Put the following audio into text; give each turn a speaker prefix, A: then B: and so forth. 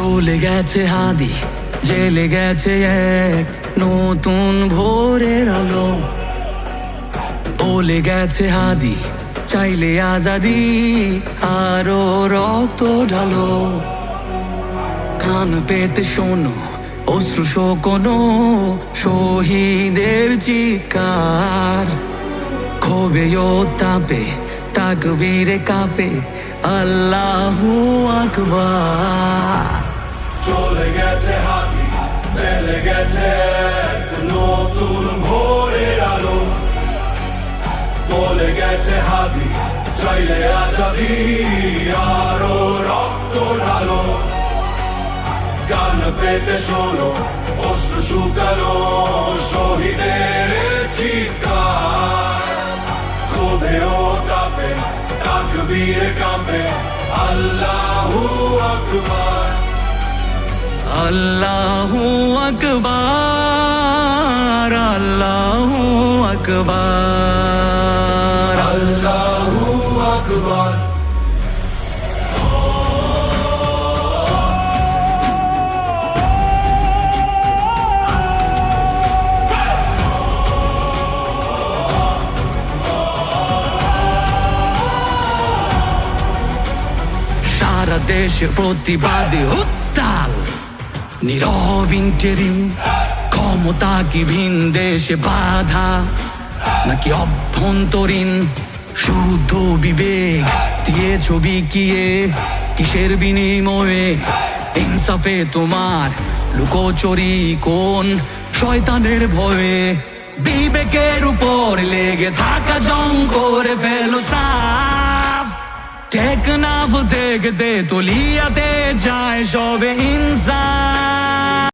A: বলে গেছে হাদি, জেলে গেছে এক নতুন ভোরের আলো। বলে গেছে হাদি, চাইলে আজাদি আরও রক্ত ঢালো। কান পেতে শোনো, অশ্রু শোকনো শহীদের চিৎকার। ক্ষোভে ও তাপে, তাকবীরে কাঁপে আল্লাহু আকবার।
B: চলে গেছে হাতি চলে গেছে নতুন ভোরের আলো। বলে গেছে হাতি, চাইলে আজাদি আরও রক্ত ঢালো। কান পেতে শোনো, অস্ত্র শুকানো, শহীদের চিৎকার। ক্ষোভে ও তাপে তাকবীর কাঁপে, আল্লাহু
A: আল্লাহু আকবার আল্লাহু আকবার।
B: আল্লাহু আকবার।
A: সারা দেশে প্রতিবাদী উত্তাল নীরব ইন্টেরিম ক্ষমতা কি ভিন দেশে বাধা, নাকি অভ্যন্তরীণ শুদ্ধ বিবেক দিয়ে ছবি কিয়ে? কিসের বিনিময়ে ইনসাফে তোমার লুকোচুরি কোন শয়তানের ভয়ে? বিবেকের উপর লেগে থাকা জং করে ফেলো সাফ টেকনাফ থেকে তেতুলিয়াতে যায় সবে ইনসাফ